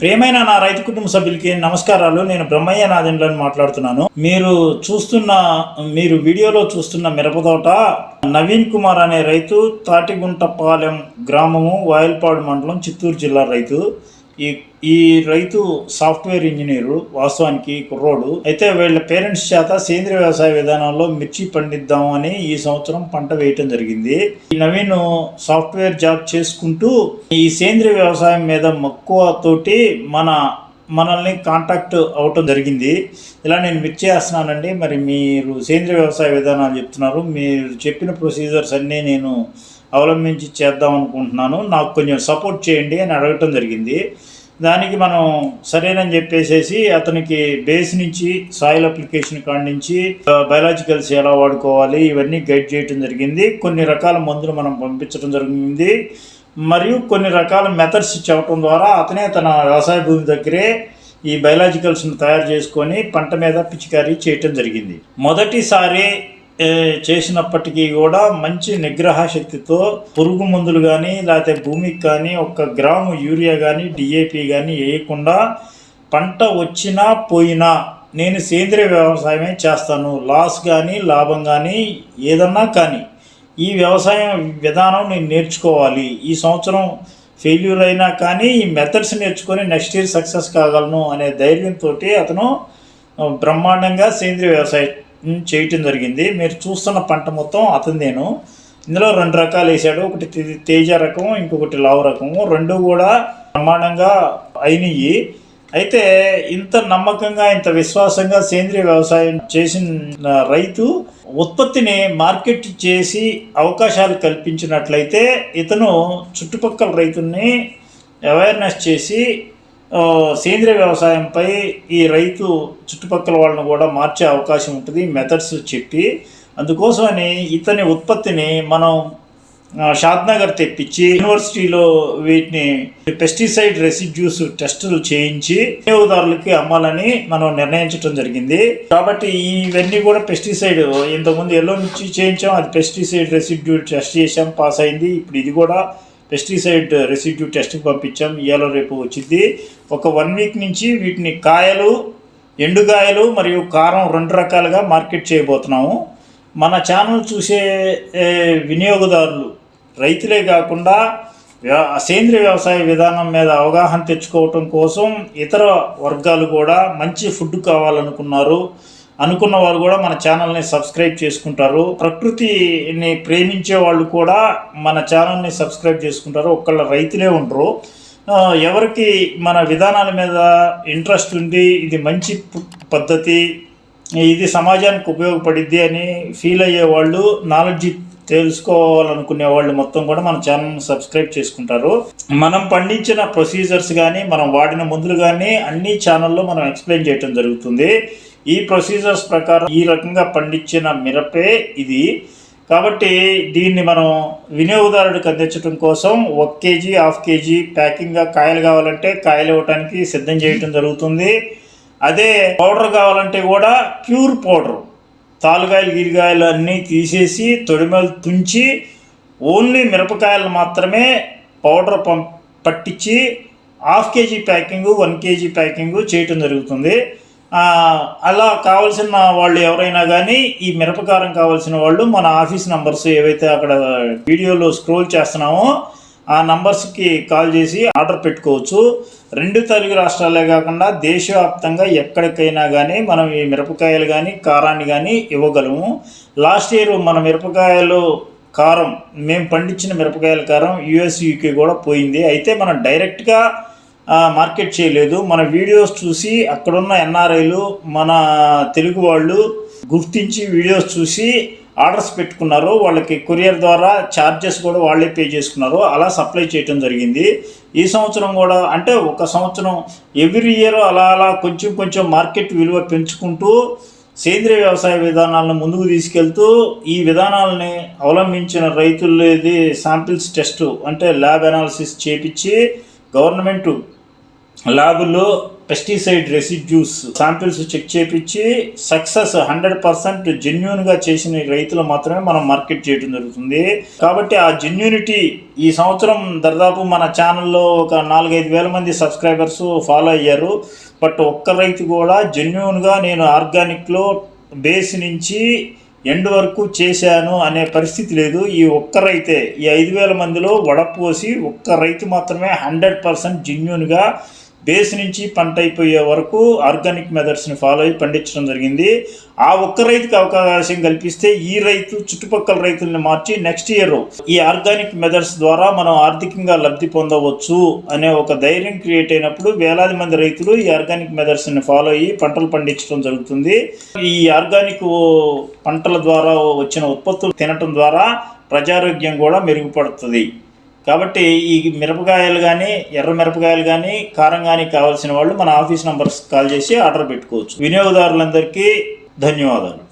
ప్రేమైన నా రైతు కుటుంబ సభ్యులకి నమస్కారాలు. నేను బ్రహ్మయ్య నాదెండ్లని మాట్లాడుతున్నాను. మీరు చూస్తున్న మీరు వీడియోలో చూస్తున్న మిరపతోట నవీన్ కుమార్ అనే రైతు తాటిగుంటపాలెం గ్రామము వాయల్పాడు మండలం చిత్తూరు జిల్లా రైతు. ఈ ఈ రైతు సాఫ్ట్వేర్ ఇంజనీరు వాస్తవానికి కుర్రోడు. అయితే వీళ్ళ పేరెంట్స్ చేత సేంద్రియ వ్యవసాయ విధానంలో మిర్చి పండిద్దాం అని ఈ సంవత్సరం పంట వేయటం జరిగింది. ఈ నవీన్ సాఫ్ట్వేర్ జాబ్ చేసుకుంటూ ఈ సేంద్రియ వ్యవసాయం మీద మక్కువ తోటి మన మనల్ని కాంటాక్ట్ అవటం జరిగింది. ఇలా నేను మిర్చి చేస్తున్నానండి మరి మీరు సేంద్రియ వ్యవసాయ విధానాలు చెప్తున్నారు. మీరు చెప్పిన ప్రొసీజర్స్ అన్నీ నేను అవలంబించి చేద్దాం అనుకుంటున్నాను. నాకు కొంచెం సపోర్ట్ చేయండి అని అడగటం జరిగింది. దానికి మనం సరేనని చెప్పేసేసి అతనికి బేస్ నుంచి సాయిల్ అప్లికేషన్ కాడి నుంచి బయలాజికల్స్ ఎలా వాడుకోవాలి ఇవన్నీ గైడ్ చేయటం జరిగింది. కొన్ని రకాల మందులు మనం పంపించడం జరిగింది. మరియు కొన్ని రకాల మెథడ్స్ చెప్పడం ద్వారా అతనే తన వ్యవసాయ భూమి దగ్గరే ఈ బయలాజికల్స్ను తయారు చేసుకొని పంట మీద పిచికారీ చేయటం జరిగింది. మొదటిసారి చేసినప్పటికీ కూడా మంచి నిగ్రహ శక్తితో పురుగు మందులు కానీ లేకపోతే భూమికి కానీ ఒక గ్రాము యూరియా కానీ డిఏపి కానీ వేయకుండా పంట వచ్చినా పోయినా నేను సేంద్రియ వ్యవసాయమే చేస్తాను. లాస్ కానీ లాభం కానీ ఏదన్నా కానీ ఈ వ్యవసాయం విధానం నేను నేర్చుకోవాలి. ఈ సంవత్సరం ఫెయిల్యూర్ అయినా కానీ ఈ మెథడ్స్ నేర్చుకొని నెక్స్ట్ ఇయర్ సక్సెస్ కాగలను అనే ధైర్యంతో అతను బ్రహ్మాండంగా సేంద్రియ వ్యవసాయం చేయటం జరిగింది. మీరు చూస్తున్న పంట మొత్తం అతనిదేను. ఇందులో రెండు రకాలు వేసాడు ఒకటి తే- తేజ రకం ఇంకొకటి లావు రకము రెండు కూడా ప్రమాణంగా అయినవి అయితే ఇంత నమ్మకంగా ఇంత విశ్వాసంగా సేంద్రియ వ్యవసాయం చేసిన రైతు ఉత్పత్తిని మార్కెట్ చేసి అవకాశాలు కల్పించినట్లయితే ఇతను చుట్టుపక్కల రైతుల్ని అవేర్నెస్ చేసి సేంద్రియ వ్యవసాయంపై ఈ రైతు చుట్టుపక్కల వాళ్ళని కూడా మార్చే అవకాశం ఉంటుంది మెథడ్స్ చెప్పి. అందుకోసమని ఇతని ఉత్పత్తిని మనం షాద్నగర్ తెప్పించి యూనివర్సిటీలో వీటిని పెస్టిసైడ్ రెసిడ్యూస్ టెస్టులు చేయించి వినియోగదారులకి అమ్మాలని మనం నిర్ణయించడం జరిగింది. కాబట్టి ఇవన్నీ కూడా పెస్టిసైడ్ ఇంతకుముందు ఎల్లో నుంచి చేయించాం అది పెస్టిసైడ్ రెసిడ్యూ టెస్ట్ చేసాం పాస్ అయింది. ఇప్పుడు ఇది కూడా పెస్టిసైడ్ రెసిడ్యూ టెస్ట్కి పంపించాం. ఇవాళ రేపు వచ్చింది ఒక వన్ వీక్ నుంచి వీటిని కాయలు ఎండుగాయలు మరియు కారం రెండు రకాలుగా మార్కెట్ చేయబోతున్నాము. మన ఛానల్ చూసే వినియోగదారులు రైతులే కాకుండా వ్య- సేంద్రియ వ్యవసాయ విధానం మీద అవగాహన తెచ్చుకోవటం కోసం ఇతర వర్గాలు కూడా మంచి ఫుడ్ కావాలనుకున్నారు. అనుకున్న వాళ్ళు కూడా మన ఛానల్ని సబ్స్క్రైబ్ చేసుకుంటారు. ప్రకృతిని ప్రేమించే వాళ్ళు కూడా మన ఛానల్ని సబ్స్క్రైబ్ చేసుకుంటారు. ఒక్కళ్ళ రైతులే ఉండరు. ఎవరికి మన విధానాల మీద ఇంట్రెస్ట్ ఉంది ఇది మంచి పద్ధతి ఇది సమాజానికి ఉపయోగపడిద్ది అని ఫీల్ అయ్యే వాళ్ళు నాలెడ్జ్ తెలుసుకోవాలనుకునే వాళ్ళు మొత్తం కూడా మన ఛానల్ని సబ్స్క్రైబ్ చేసుకుంటారు. మనం పండించిన ప్రొసీజర్స్ కానీ మనం వాడిన మందులు కానీ అన్ని ఛానల్లో మనం ఎక్స్ప్లెయిన్ చేయటం జరుగుతుంది. ఈ ప్రొసీజర్స్ ప్రకారం ఈ రకంగా పండించిన మిరపే ఇది. కాబట్టి దీన్ని మనం వినియోగదారుడికి అందించడం కోసం ఒక కేజీ హాఫ్ కేజీ ప్యాకింగ్గా కాయలు కావాలంటే కాయలు ఇవ్వడానికి సిద్ధం చేయటం జరుగుతుంది. అదే పౌడర్ కావాలంటే కూడా ప్యూర్ పౌడర్. తాలుగాయలు గిరిగాయలు అన్నీ తీసేసి తొడిమలు తుంచి ఓన్లీ మిరపకాయలు మాత్రమే పౌడర్ పం పట్టించి half KG packing one KG packing చేయటం జరుగుతుంది. అలా కావాల్సిన వాళ్ళు ఎవరైనా కానీ ఈ మిరపకారం కావాల్సిన వాళ్ళు మన ఆఫీస్ నంబర్స్ ఏవైతే అక్కడ వీడియోలో స్క్రోల్ చేస్తున్నామో ఆ నంబర్స్కి కాల్ చేసి ఆర్డర్ పెట్టుకోవచ్చు. రెండు తెలుగు రాష్ట్రాలే కాకుండా దేశవ్యాప్తంగా ఎక్కడికైనా కానీ మనం ఈ మిరపకాయలు కానీ కారాన్ని కానీ ఇవ్వగలము. లాస్ట్ ఇయర్ మన మిరపకాయలు కారం మేము పండించిన మిరపకాయల కారం యుఎస్ యూకే కూడా పోయింది. అయితే మనం డైరెక్ట్గా మార్కెట్ చేయలేదు. మన వీడియోస్ చూసి అక్కడున్న ఎన్ఆర్ఐలు మన తెలుగు వాళ్ళు గుర్తించి వీడియోస్ చూసి ఆర్డర్స్ పెట్టుకున్నారు. వాళ్ళకి కొరియర్ ద్వారా ఛార్జెస్ కూడా వాళ్ళే పే చేసుకున్నారు. అలా సప్లై చేయటం జరిగింది. ఈ సంవత్సరం కూడా అంటే ఒక సంవత్సరం ఎవ్రీ ఇయర్ అలా అలా కొంచెం కొంచెం మార్కెట్ విలువ పెంచుకుంటూ సేంద్రియ వ్యవసాయ విధానాలను ముందుకు తీసుకెళ్తూ ఈ విధానాలని అవలంబించిన రైతులది శాంపిల్స్ టెస్ట్ అంటే ల్యాబ్ అనాలిసిస్ చేపించి గవర్నమెంట్ ల్యాబ్లో పెస్టిసైడ్ రెసిడ్యూస్ శాంపిల్స్ చెక్ చేపించి సక్సెస్ హండ్రెడ్ పర్సెంట్ జెన్యున్గా చేసిన రైతులు మాత్రమే మనం మార్కెట్ చేయడం జరుగుతుంది. కాబట్టి ఆ జెన్యూనిటీ ఈ సంవత్సరం దాదాపు మన ఛానల్లో ఒక నాలుగైదు వేల మంది సబ్స్క్రైబర్స్ ఫాలో అయ్యారు. బట్ ఒక్క రైతు కూడా జెన్యున్గా నేను ఆర్గానిక్లో బేస్ నుంచి ఎండ్ వరకు చేశాను అనే పరిస్థితి లేదు. ఈ ఒక్క రైతే ఈ ఐదు వేల మందిలో వడపోసి ఒక్క రైతు మాత్రమే హండ్రెడ్ పర్సెంట్ జెన్యున్గా బేస్ నుంచి పంట అయిపోయే వరకు ఆర్గానిక్ మెథడ్స్ని ఫాలో అయ్యి పండించడం జరిగింది. ఆ ఒక్క రైతుకి అవకాశం కల్పిస్తే ఈ రైతు చుట్టుపక్కల రైతుల్ని మార్చి నెక్స్ట్ ఇయర్ ఈ ఆర్గానిక్ మెథడ్స్ ద్వారా మనం ఆర్థికంగా లబ్ధి పొందవచ్చు అనే ఒక ధైర్యం క్రియేట్ అయినప్పుడు వేలాది మంది రైతులు ఈ ఆర్గానిక్ మెథడ్స్ని ఫాలో అయ్యి పంటలు పండించడం జరుగుతుంది. ఈ ఆర్గానిక్ పంటల ద్వారా వచ్చిన ఉత్పత్తులు తినటం ద్వారా ప్రజారోగ్యం కూడా మెరుగుపడుతుంది. కాబట్టి ఈ మిరపకాయలు కానీ ఎర్ర మిరపకాయలు కానీ కారం కానీ కావాల్సిన వాళ్ళు మన ఆఫీస్ నంబర్స్ కాల్ చేసి ఆర్డర్ పెట్టుకోవచ్చు. వినియోగదారులందరికీ ధన్యవాదాలు.